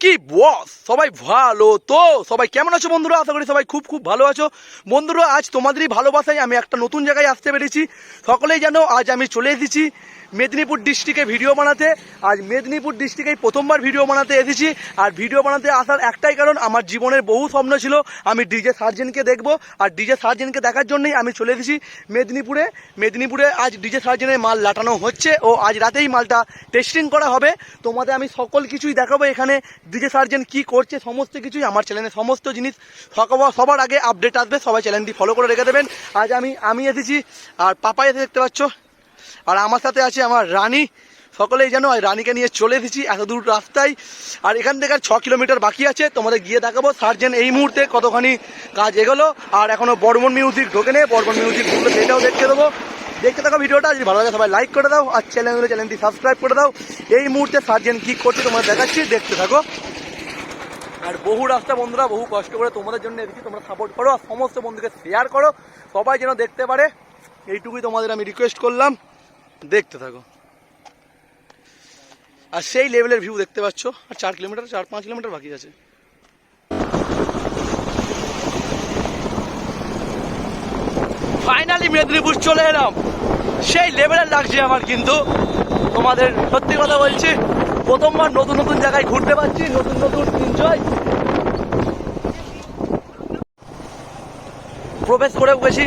কি বস সবাই ভালো তো? সবাই কেমন আছো বন্ধুরা? আশা করি সবাই খুব খুব ভালো আছো। বন্ধুরা, আজ তোমাদেরই ভালোবাসায় আমি একটা নতুন জায়গায় আসতে পেরেছি। সকলেই জানো, আজ আমি চলে এসেছি। মেদিনীপুর ডিস্ট্রিক্টে ভিডিও বানাতে। আজ মেদিনীপুর ডিস্ট্রিক্টে প্রথমবার ভিডিও বানাতে এসেছি। আর ভিডিও বানাতে আসার একটাই কারণ, আমার জীবনের বহু স্বপ্ন ছিল। আমি ডিজে সার্জেনকে দেখব। আর ডিজে সার্জেনকে দেখার জন্যই আমি চলে এসেছি মেদিনীপুরে। মেদিনীপুরে আজ ডিজে সার্জেনের মাল লাটানো হচ্ছে ও আজ রাতেই মালটা টেস্টিং করা হবে। তোমাদের আমি সকল কিছুই দেখাবো এখানে। ডিজে সার্জেন কি করছে, সমস্ত কিছুই আমার চ্যানেলে সমস্ত জিনিস। সবার আগে আপডেট আসবে, সবাই চ্যানেলটি ফলো করে রেখে দেবেন। আজ আমি আমি এসেছি। আর পাপা এসে দেখতে পাচ্ছ। আর আমার সাথে আছে আমার রানী। সকলেই জানো রানীকে নিয়ে চলে এসেছি এত দূর রাস্তায়। আর এখান থেকে আর ছ কিলোমিটার বাকি আছে, তোমাদের গিয়ে দেখাবো। সার্জেন এই মুহূর্তে কতখানি কাজ এগোলো। আর এখনও বর্মন মিউজিক ঢোকে নেই বর্মন মিউজিক ঢুকলে সেটাও দেখতে দেবো। দেখতে থাকো ভিডিওটা, যদি ভালো লাগে সবাই লাইক করে দাও, আর চ্যানেল চ্যানেলটি সাবস্ক্রাইব করে দাও। এই মুহূর্তে সার্জেন কি করছে তোমাদের দেখাচ্ছি, দেখতে থাকো। আর বহু রাস্তা বন্ধুরা, বহু কষ্ট করে তোমাদের জন্য এসেছি, তোমরা সাপোর্ট করো, আর সমস্ত বন্ধুকে শেয়ার করো। সবাই যেন দেখতে পারে, এইটুকুই তোমাদের আমি রিকোয়েস্ট করলাম। দেখতে থাকো। আর সেই লেভেলের ভিউ দেখতে পাচ্ছ, আর চার কিলোমিটার চার পাঁচ কিলোমিটার বাকি আছে। ফাইনালি মেদিনীপুর চলে এলাম। সেই লেভেলের লাগছে আমার কিন্তু তোমাদের সত্যি কথা বলছি, প্রথমবার নতুন নতুন জায়গায় ঘুরতে পারছি, নতুন নতুন এনজয় প্রবেশ করে গেছি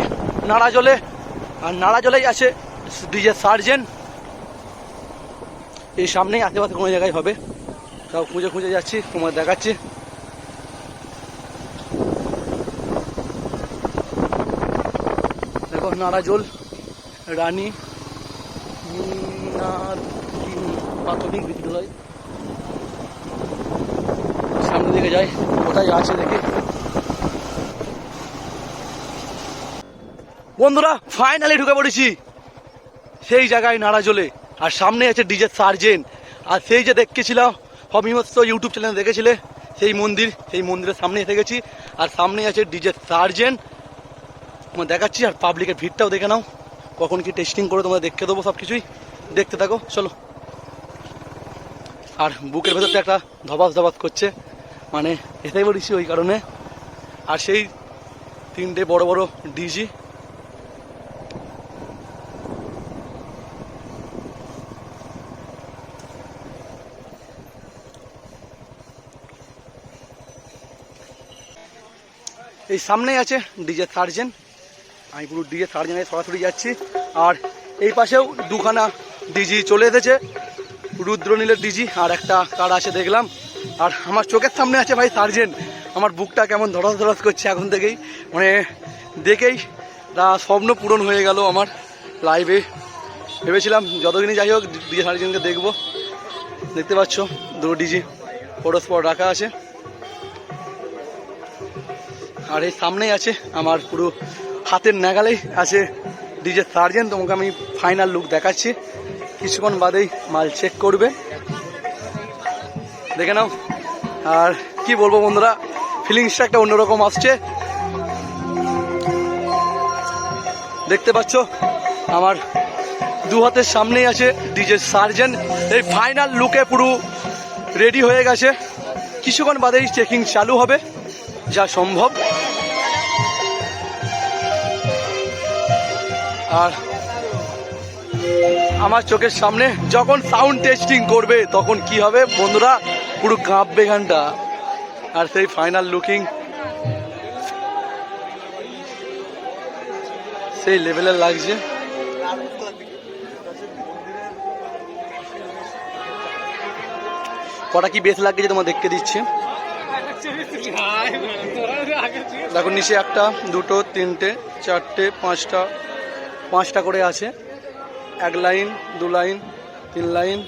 নাড়া জলে আর নাড়া জলেই আছে ডিজে সার্জেন এই সামনেই আশেপাশে কোনো জায়গায় হবে। সব খুঁজে খুঁজে যাচ্ছি তোমার দেখাচ্ছি। দেখো নাড়াজোল রানী প্রাথমিক বিদ্যালয়। সামনের দিকে যাই, কোথায় আছে দেখি। বন্ধুরা ফাইনালি ঢুকে পড়েছি। সেই জায়গায় নাড়াজোলে আর সামনে আছে ডিজে সার্জেন। আর সেই যে দেখেছিলাম সমস্ত ইউটিউব চ্যানেলে দেখেছিলে? সেই মন্দির, সেই মন্দিরের সামনে এসে গেছি। আর সামনে আছে ডিজে সার্জেন। তোমার দেখাচ্ছি, আর পাবলিকের ভিড়টাও দেখে নাও। কখন কি টেস্টিং করে তোমরা দেখে দেবো সব কিছুই দেখতে থাকো, চলো। আর বুকের ভেতরটা একটা ধবাস ধবাস করছে। মানে এসে পড়েছি ওই কারণে। আর সেই তিনটে বড় বড় ডিজি এই সামনেই আছে ডিজে সার্জেন। আমি পুরো ডিজে সার্জেনে সরাসরি যাচ্ছি। আর এই পাশেও দুখানা ডিজি চলে এসেছে। রুদ্রনীলের ডিজি আর একটা কার আছে দেখলাম। আর আমার চোখের সামনে আছে ভাই সার্জেন। আমার বুকটা কেমন ধরস ধরস করছে এখন থেকেই। মানে দেখেই তা স্বপ্ন পূরণ হয়ে গেল আমার লাইভে ভেবেছিলাম যতদিনই যাই হোক ডিজে সার্জেনকে দেখব। দেখতে পাচ্ছ, দুটো ডিজি পরস্পর রাখা আছে। আর এই সামনেই আছে আমার পুরো হাতের নাগালেই আছে ডিজে সার্জেন তোমাকে আমি ফাইনাল লুক দেখাচ্ছি। কিছুক্ষণ বাদেই মাল চেক করবে। দেখে নাও। আর কি বলব বন্ধুরা ফিলিংসটা একটা অন্যরকম আসছে। দেখতে পাচ্ছ, আমার দু হাতের সামনেই আছে ডিজে সার্জেন এই ফাইনাল লুকে পুরো রেডি হয়ে গেছে। কিছুক্ষণ বাদেই চেকিং চালু হবে। যা সম্ভব। আর আমার চোখের সামনে যখন সাউন্ড টেস্টিং করবে, তখন কি হবে? বন্ধুরা, পুরো কাঁপবে গানটা আর সেই ফাইনাল লুকিং সেই লেভেলের লাগছে। কটা কি বেশ লাগছে তোমার দেখতে দিচ্ছি? দেখো, নিচে একটা, দুটো, তিনটে, চারটে, পাঁচটা পাঁচটা করে আছে। এক লাইন, দু লাইন, তিন লাইন,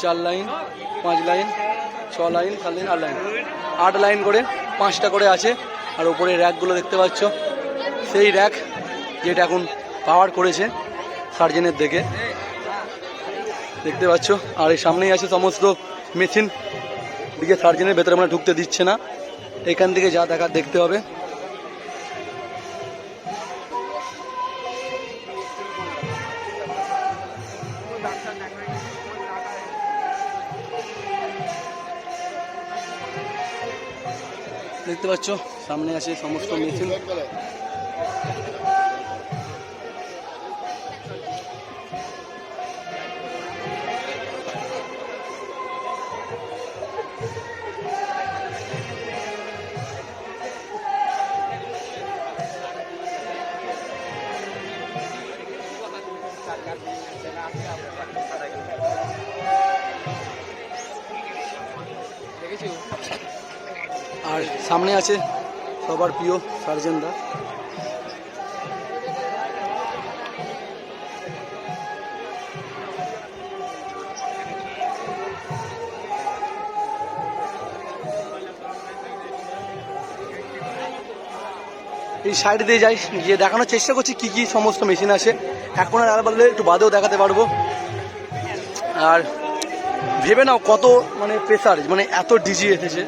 চার লাইন, পাঁচ লাইন, ছ লাইন, সাত লাইন, আট লাইন। আট লাইন করে পাঁচটা করে আছে। আর ওপরে র্যাকগুলো দেখতে পাচ্ছ। সেই র্যাক যেটা এখন পাওয়ার করেছে সার্জেনের দিকে। দেখতে পাচ্ছ। আর এই সামনেই আছে সমস্ত মেশিন। দিকে সার্জেনের ভেতরে আমরা ঢুকতে দিচ্ছে না। এখান থেকে যা দেখার দেখতে হবে। দেখতে পাচ্ছ, সামনে আছে সমস্ত মেশিন। আর সামনে আছে সবার প্রিয় সার্জেনদা এই সাইড দিয়ে যাই, গিয়ে দেখানোর চেষ্টা করছি কি কি সমস্ত মেশিন আছে এখন আর বললে একটু বাদেও দেখাতে পারব। আর ভেবে নাও কত মানে প্রেসার মানে এত ডিজি এসেছে।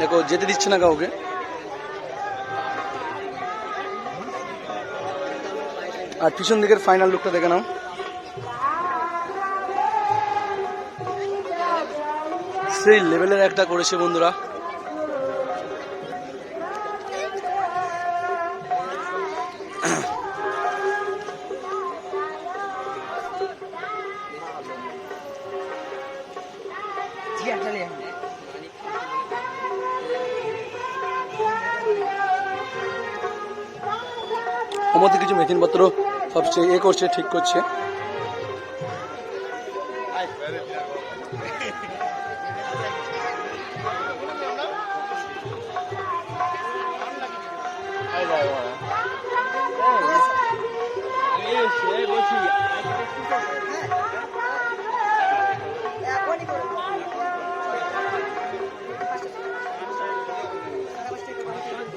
দেখো, যেতে দিচ্ছে না কাউকে। আর পিছন দিকের ফাইনাল লুকটা দেখে নাও। সেই লেভেলের একটা করেছে বন্ধুরা। আমাদের কিছু মেশিনপত্র সব এ করছে, ঠিক করছে।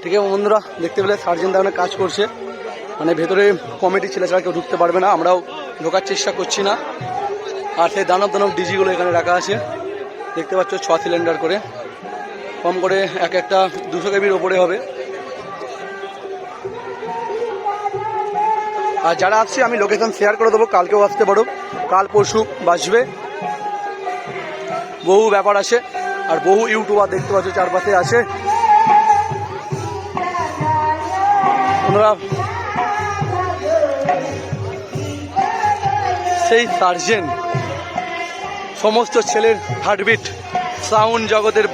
ঠিক আছে বন্ধুরা, দেখতে পেলে সার্জেন দা কাজ করছে। ভেতরে কমিটি ছেলে ছাড়া কেউ ঢুকতে পারবে না, আমরাও ঢোকার চেষ্টা করছি না। আর সেই দানব দানব ডিজিগুলো এখানে রাখা আছে। দেখতে পাচ্ছ, ছ সিলিন্ডার করে। কম করে এক একটা দুশো কেবির ওপরে হবে। আর যারা আসছে, আমি লোকেশন শেয়ার করে দেবো, কালকেও আসতে পারো। কাল পরশু বাসবে। বহু ব্যাপার আছে। আর বহু ইউটিউবার দেখতে পাচ্ছ, চারপাশে আছে। ওনারা সেই সার্জেন, সমস্ত ছেলের হার্টবিট, সাউন্ড জগতের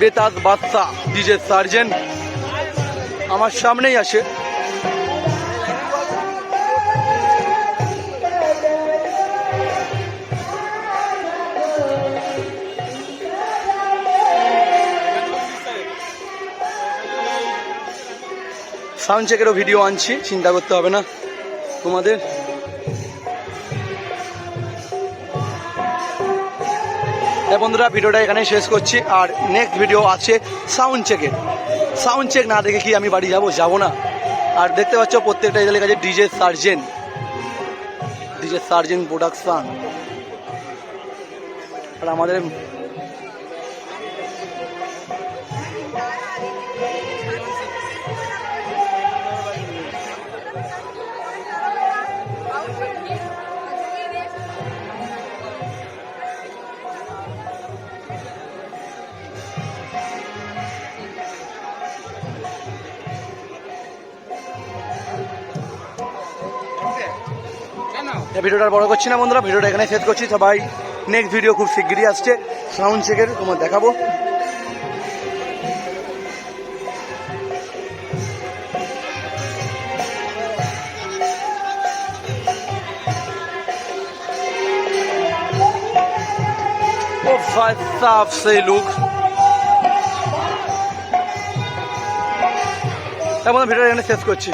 বেতাজ বাদশা, ডিজে সার্জেন আমার সামনেই আছে সাউন্ড চেকেরও ভিডিও আনছি, চিন্তা করতে হবে না। তোমাদের তাই বন্ধুরা, ভিডিওটা এখানে শেষ করছি। আর নেক্সট ভিডিও আছে সাউন্ড চেকের সাউন্ড চেক না দেখে কি আমি বাড়ি যাব? যাব না। আর দেখতে পাচ্ছ, প্রত্যেকটা এদের কাছে DJ Surjen DJ Surjen production আর আমাদের ভিডিওটা বড় করছি না বন্ধুরা, ভিডিওটা এখানে শেষ করছি। সবাই নেক্সট ভিডিও খুব শিগগিরই আসছে। সাউন্ড চেকের তোমার দেখাবো। ও ভাই সাফ সেই লুক। এখন ভিডিওটা এখানে শেষ করছি।